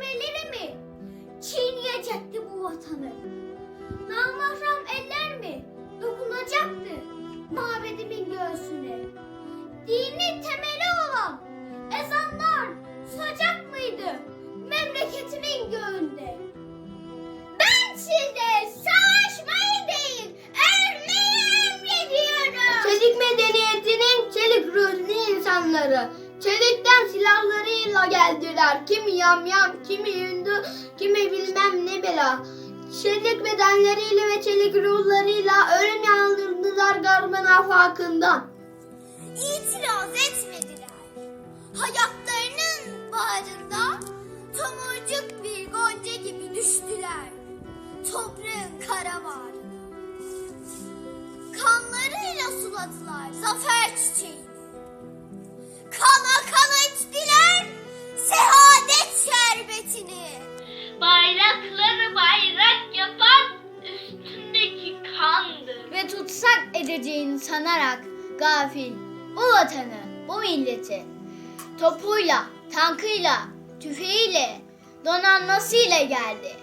kelimeleri mi çiğneyecekti bu vatanı? Namahrem eller mi dokunacaktı mabedimin göğsüne? Dini temeli olan ezanlar susacak mıydı memleketimin göğünde? Ben size savaşmayı değil, ölmeyi emrediyorum. Çelik medeniyetinin çelik ruhlu insanları. Çelikten silahlarıyla Kimi yamyam, kimi hindu, kimi bilmem ne bela. Çelik bedenleriyle ve çelik ruhlarıyla ölüm yağdırdılar garbın afakından. İtiraz etmediler. Hayatlarının bağrında tomurcuk bir gonca gibi düştüler. Toprağın kara bağrına. Kanlarıyla suladılar zafer çiçeğini. Tutsak edeceğini sanarak gafil bu vatanı, bu milleti topuyla, tankıyla, tüfeğiyle, donanmasıyla geldi.